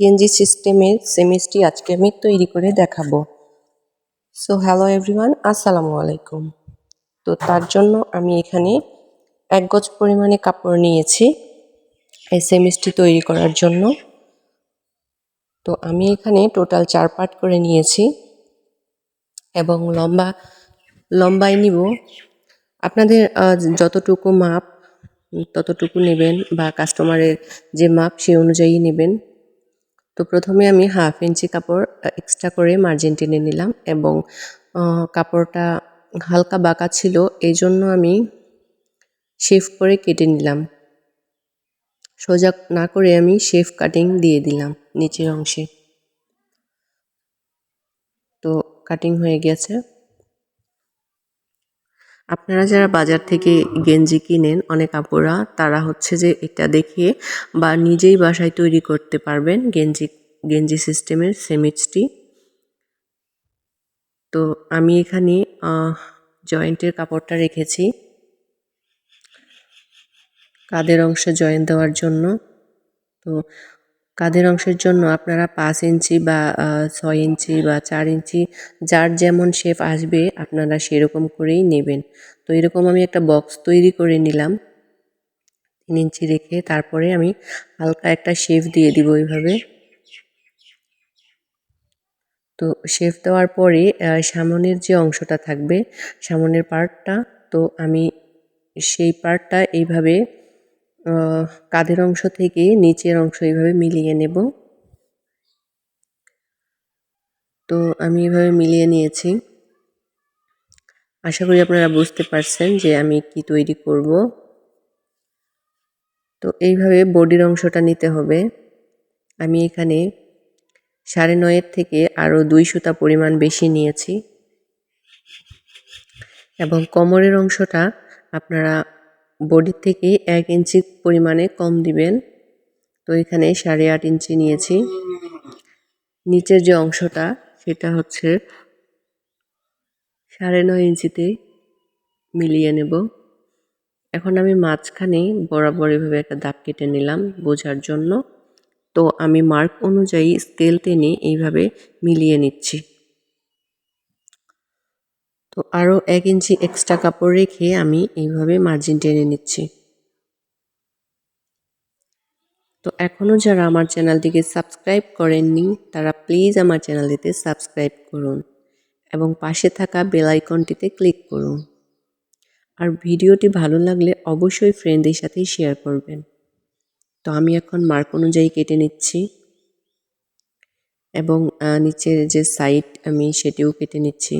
গেঞ্জি সিস্টেমের সেমিসটি আজকে আমি তৈরি করে দেখাবো। সো হ্যালো এভরিওয়ান আসসালামু আলাইকুম। তো তার জন্য আমি এখানে এক গজ পরিমাণে কাপড় নিয়েছি এই সেমিসটি তৈরি করার জন্য। তো আমি এখানে টোটাল চার পার্ট করে নিয়েছি এবং লম্বা, লম্বায় নিব। আপনাদের যতটুকু মাপ ততটুকু নেবেন বা কাস্টমারের যে মাপ সে অনুযায়ী নেবেন। তো প্রথমে আমি হাফ ইঞ্চি কাপড় এক্সট্রা করে মার্জিন টেনে নিলাম এবং কাপড়টা হালকা বাঁকা ছিল, এই জন্য আমি শেফ করে কেটে নিলাম। সোজা না করে আমি শেফ কাটিং দিয়ে দিলাম নিচের অংশে। তো কাটিং হয়ে গেছে। আপনারা যারা বাজার থেকে গেঞ্জি কিনেন, অনেক আপুরা, তারা হচ্ছে যে এটা দেখে বা নিজেই বাসায় তৈরি করতে পারবেন গেঞ্জি গেঞ্জি সিস্টেমের সেমিচটি তো আমি এখানে জয়েন্টের কাপড়টা রেখেছি। কাদের অংশে জয়েন্ট দেওয়ার জন্য। তো কাদের অংশের জন্য আপনারা পাঁচ ইঞ্চি বা ছয় ইঞ্চি বা চার ইঞ্চি যার যেমন শেপ আসবে আপনারা সেরকম করেই নেবেন। তো এরকম আমি একটা বক্স তৈরি করে নিলাম। তিন ইঞ্চি রেখে তারপরে আমি হালকা একটা শেপ দিয়ে দিব এইভাবে। তো শেপ দেওয়ার পরে সামনের যে অংশটা থাকবে, সামনের পার্টটা তো আমি সেই পার্টটা এইভাবে কাঁধের অংশ থেকে নিচের অংশ এইভাবে মিলিয়ে নেব। তো আমি এভাবে মিলিয়ে নিয়েছি। আশা করি আপনারা বুঝতে পারছেন যে আমি কি তৈরি করব। তো এইভাবে বডির অংশটা নিতে হবে। আমি এখানে সাড়ে নয়ের থেকে আরও দুই সুতা পরিমাণ বেশি নিয়েছি। এবং কোমরের অংশটা আপনারা বডির থেকে এক ইঞ্চি পরিমাণে কম দিবেন। তো এখানে সাড়ে আট ইঞ্চি নিয়েছি। নিচের যে অংশটা, সেটা হচ্ছে সাড়ে নয় ইঞ্চিতে মিলিয়ে নেব। এখন আমি মাঝখানে বরাবর এভাবে একটা দাগ কেটে নিলাম বোঝার জন্য। তো আমি মার্ক অনুযায়ী স্কেল টেনে এইভাবে মিলিয়ে নিচ্ছি। তো আরও এক ইঞ্চি এক্সট্রা কাপড় রেখে আমি এইভাবে মার্জিন টেনে নিচ্ছি। তো এখনও যারা আমার চ্যানেলটিকে সাবস্ক্রাইব করেননি, তারা প্লিজ আমার চ্যানেলটিতে সাবস্ক্রাইব করুন এবং পাশে থাকা বেল আইকনটিতে ক্লিক করুন। আর ভিডিওটি ভালো লাগলে অবশ্যই ফ্রেন্ডদের সাথে শেয়ার করবেন। তো আমি এখন মার্ক অনুযায়ী কেটে নিচ্ছি এবং নিচের যে সাইড আমি সেটিও কেটে নিচ্ছি।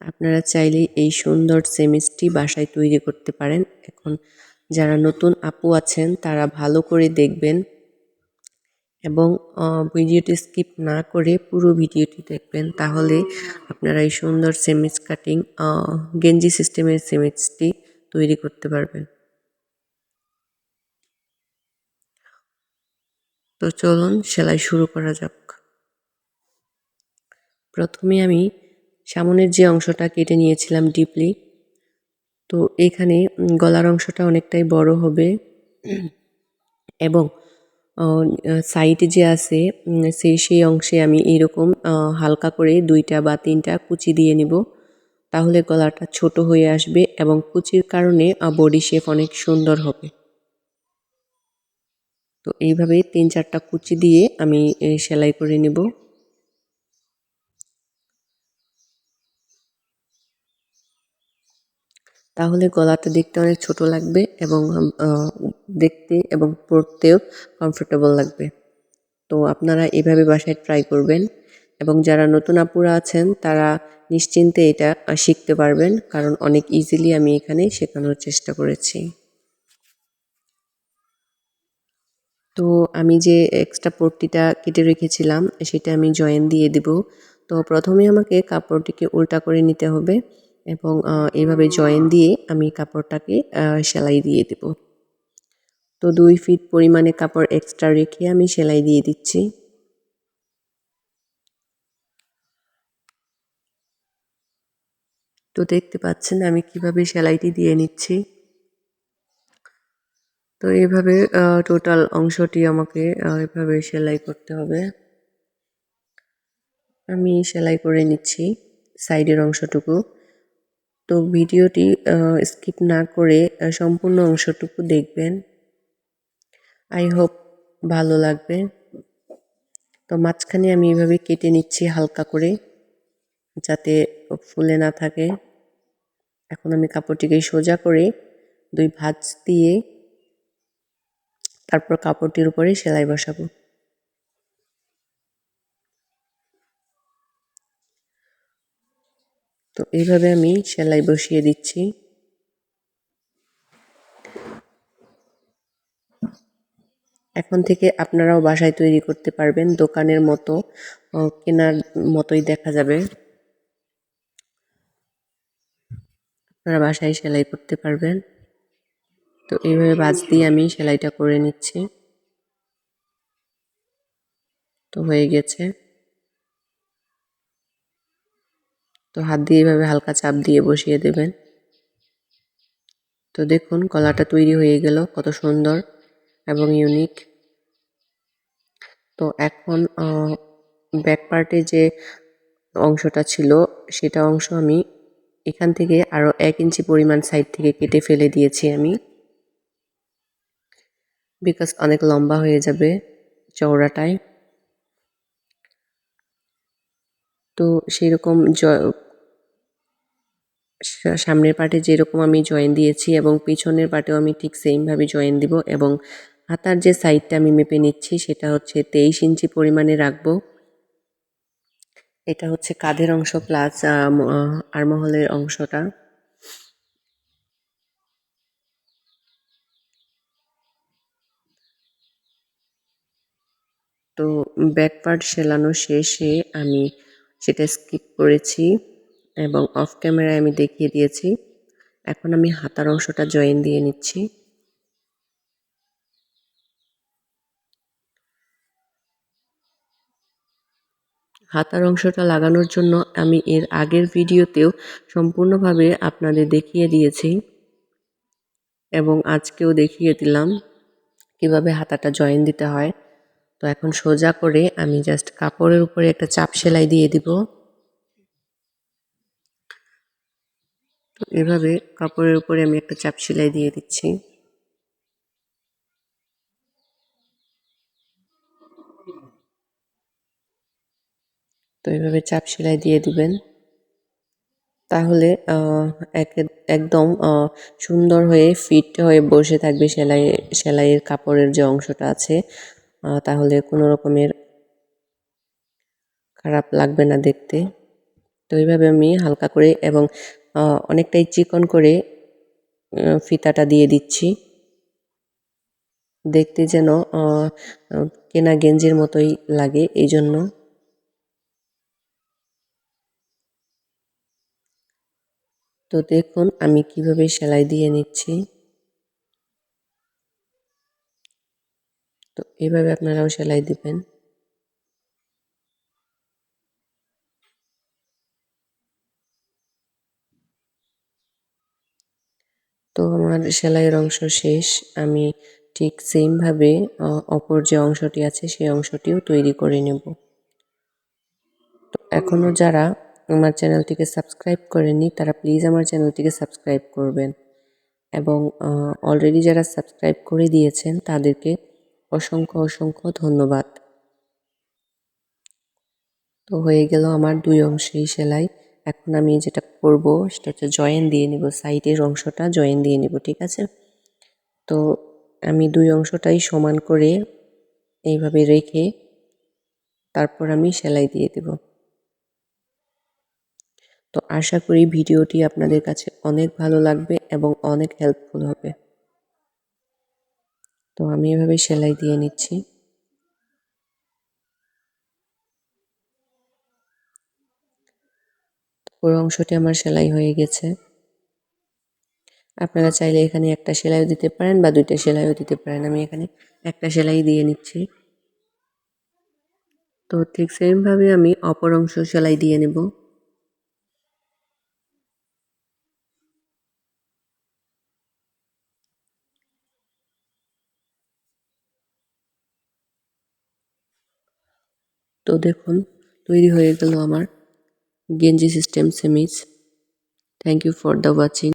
আপনারা চাইলে এই সুন্দর সেমিসটি বাসায় তৈরি করতে পারেন। এখন যারা নতুন আপু আছেন, তারা ভালো করে দেখবেন এবং ভিডিওটি স্কিপ না করে পুরো ভিডিওটি দেখবেন। তাহলে আপনারা এই সুন্দর সেমিস কাটিং গেঞ্জি সিস্টেমের সেমিসটি তৈরি করতে পারবেন। তো চলুন, সেলাই শুরু করা যাক। প্রথমে আমি সামনের যে অংশটা কেটে নিয়েছিলাম ডিপলি তো এখানে গলার অংশটা অনেকটাই বড় হবে। এবং সাইডে যে আছে সেই সেই অংশে আমি এরকম হালকা করে দুইটা বা তিনটা কুচি দিয়ে নিব। তাহলে গলাটা ছোট হয়ে আসবে এবং কুচির কারণে বডি শেপ অনেক সুন্দর হবে। তো এইভাবে তিন চারটা কুচি দিয়ে আমি সেলাই করে নেব। তাহলে গলাটা দেখতে অনেক ছোট লাগবে এবং দেখতে এবং পরতেও কমফোর্টেবল লাগবে। তো আপনারা এভাবে বাসায় ট্রাই করবেন এবং যারা নতুন আপুরা আছেন, তারা নিশ্চিন্তে এটা শিখতে পারবেন কারণ অনেক ইজিলি আমি এখানে শেখানোর চেষ্টা করেছি। তো আমি যে এক্সট্রা পট্টিটা কেটে রেখেছিলাম, সেটা আমি জয়েন দিয়ে দিব। তো প্রথমে আমাকে কাপড়টিকে উল্টা করে নিতে হবে। এবং এইভাবে জয়েন দিয়ে আমি কাপড়টাকে সেলাই দিয়ে দেব। তো দুই ফিট পরিমাণে কাপড় এক্সট্রা রেখে আমি সেলাই দিয়ে দিচ্ছি। তো দেখতে পাচ্ছেন আমি কীভাবে সেলাইটি দিয়ে নিচ্ছি। তো এইভাবে টোটাল অংশটি আমাকে এভাবে সেলাই করতে হবে। আমি সেলাই করে নিচ্ছি, সাইডের অংশটুকু। তো ভিডিওটি স্কিপ না করে সম্পূর্ণ অংশটুকু দেখবেন। আই হোপ ভালো লাগবে। তো মাঝখানে আমি এভাবে কেটে নিচ্ছি হালকা করে, যাতে ফুলে না থাকে। এখন আমি কাপড়টিকে সোজা করে দুই ভাঁজ দিয়ে, তারপর কাপড়টির উপরে সেলাই বসাবো। তো এইভাবে আমি সেলাই বসিয়ে দিচ্ছি। এখন থেকে আপনারাও বাসায় তৈরি করতে পারবেন, দোকানের মতো কেনার মতোই দেখা যাবে। আপনারা বাসায় সেলাই করতে পারবেন। তো এইভাবে বাজ দিয়ে আমি সেলাইটা করে নিচ্ছি। তো হয়ে গেছে। তো হাত দিয়ে এভাবে হালকা চাপ দিয়ে বসিয়ে দেবেন। তো দেখুন, কলাটা তৈরি হয়ে গেল, কত সুন্দর এবং ইউনিক তো এখন ব্যাক পার্টে যে অংশটা ছিল, সেটা অংশ আমি এখান থেকে আরও এক ইঞ্চি পরিমাণ সাইড থেকে কেটে ফেলে দিয়েছি আমি। বিকজ অনেক লম্বা হয়ে যাবে চওড়াটায়। তো সেই রকম সামনের পার্টে যেরকম আমি জয়েন দিয়েছি এবং পিছনের পার্টেও আমি ঠিক সেমভাবে জয়েন দিব এবং হাতার যে সাইডটা আমি মেপে নিচ্ছি সেটা হচ্ছে তেইশ ইঞ্চি পরিমাণে রাখব। এটা হচ্ছে কাঁধের অংশ প্লাস আরমহলের অংশটা। তো ব্যাক পার্ট সেলানো শেষে আমি সেটা স্কিপ করেছি। এবং অফ ক্যামেরায় আমি দেখিয়ে দিয়েছি। এখন আমি হাতার অংশটা জয়েন দিয়ে নিচ্ছি। হাতার অংশটা লাগানোর জন্য আমি এর আগের ভিডিওতেও সম্পূর্ণভাবে আপনাদের দেখিয়ে দিয়েছি এবং আজকেও দেখিয়ে দিলাম কীভাবে হাতাটা জয়েন দিতে হয়। তো এখন সোজা করে আমি জাস্ট কাপড়ের উপরে একটা চাপ সেলাই দিয়ে দিব। তো এভাবে কাপড়ের উপরে আমি একটা চাপ সেলাই দিয়ে দিচ্ছি। তো এইভাবে চাপ সেলাই দিয়ে দিবেন। তাহলে একদম সুন্দর হয়ে ফিট হয়ে বসে থাকবে সেলাই, সেলাইয়ের কাপড়ের যে অংশটা আছে। তাহলে কোনো রকমের খারাপ লাগবে না দেখতে। তো এইভাবে আমি হালকা করে এবং অনেকটাই চিকন করে ফিতাটা দিয়ে দিচ্ছি। দেখতে যেন কেনা গেঞ্জির মতোই লাগে এই জন্য তো দেখুন, আমি কীভাবে সেলাই দিয়ে নিচ্ছি। তো এইভাবে আপনারাও সেলাই দিবেন। তো আমার সেলাইয়ের অংশ শেষ। আমি ঠিক সেমভাবে অপর যে অংশটি আছে, সেই অংশটিও তৈরি করে নেব। তো এখনও যারা আমার চ্যানেলটিকে সাবস্ক্রাইব করেনি তারা প্লিজ আমার চ্যানেলটিকে সাবস্ক্রাইব করবেন। এবং অলরেডি যারা সাবস্ক্রাইব করে দিয়েছেন, তাদেরকে অসংখ্য অসংখ্য ধন্যবাদ। তো হয়ে গেল আমার দুই অংশেই সেলাই। এখন আমি যেটা করব সেটা হচ্ছে জয়েন দিয়ে নিব সাইডের অংশটা জয়েন দিয়ে নিব, ঠিক আছে? তো আমি দুই অংশটাই সমান করে এইভাবে রেখে তারপর আমি সেলাই দিয়ে দেব। তো আশা করি ভিডিওটি আপনাদের কাছে অনেক ভালো লাগবে এবং অনেক হেল্পফুল হবে। তো আমি এভাবে সেলাই দিয়ে নিচ্ছি। পুরো অংশটি আমার সেলাই হয়ে গেছে। আপনারা চাইলে এখানে একটা সেলাইও দিতে পারেন বা দুইটা সেলাইও দিতে পারেন। আমি এখানে একটা সেলাই দিয়ে নিচ্ছি। তো ঠিক সেমভাবে আমি অপর অংশ সেলাই দিয়ে নেব। তো দেখুন, তৈরি হয়ে গেল আমার genji system semis thank you for the watching.